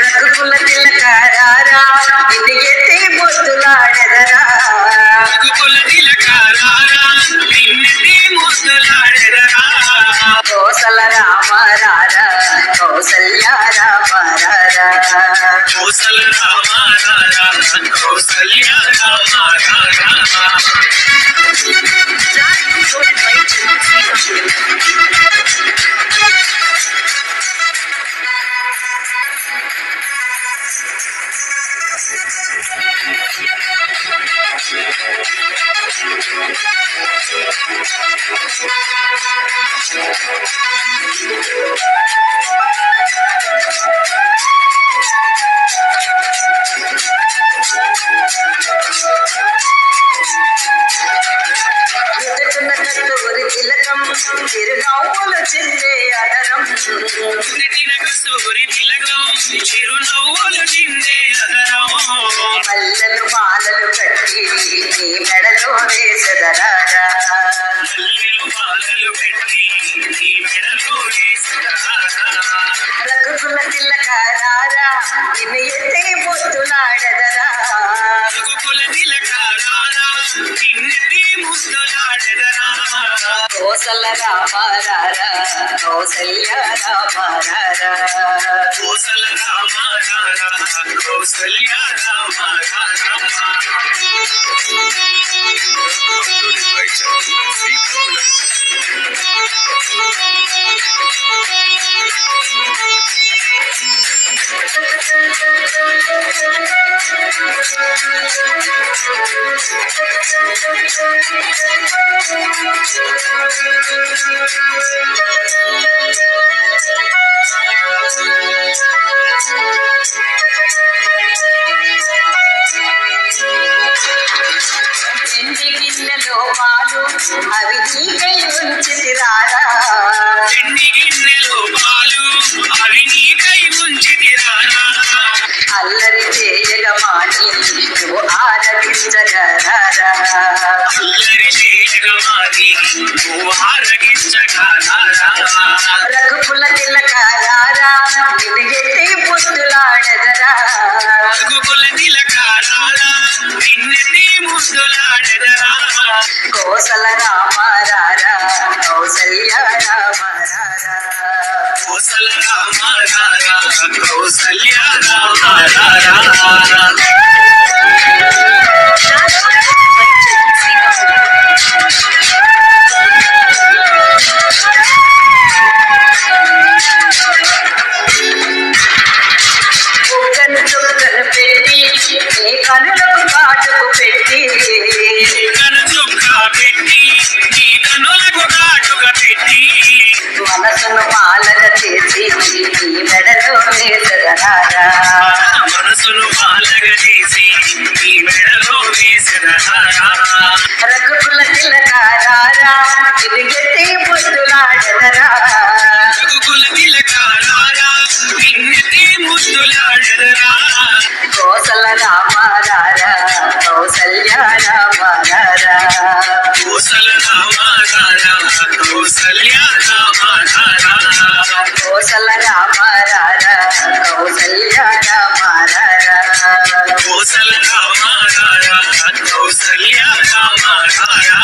రఘుకుల తిలకారారా నిన్ను ఎత్తే బుద్ధులాడెదరా రఘుకుల నిన్నెత్తి ముద్దులాడెదరా. కోసల కౌసల్య కోసల రామారారా కౌసల్య రామారారా. చిరునవ్వుల చెందే అదరం నెట్టిన కస్తూరి తిలకం చిరునవ్వులు నీ మెడలో వేసదరారా మల్లెలు మాలలు పెట్టి నిన్ను ఎత్తే బొత్తులాడదరా కోసల రామారారా కౌసల్య రామారారా కోసల రామారారా కౌసల్య రామారారా 你把我的爱全部给了谁？అవి నీకై ఉంచితిరారా వెండి గిన్నెలో పాలు అవి నీకై అల్లరి చేయగమాని నువ్వు ఆరగించగరారా అల్లరి చేయగమాని నువ్వు ఆరగించగలరా నిన్నెత్తి కోసల రామారారా కౌసల్య రామారారా కోసల రామారారా కౌసల్య మనసును మాలగా చేసి నీ మెడలో వేసదరారా మనసును పాలగా చేసి నీ మెడలో వేసినారా రఘుకుల తిలకారారా ఎత్తి బుద్ధులాడదరా రఘుకుల తిలకాలారా నిన్నెత్తి ముద్దులాడెదరా కోసల రామారారా కౌసల్య రామారారా. కోసల రామారారా కౌసల్య కోసల రామారారా కౌసల్య రామారారా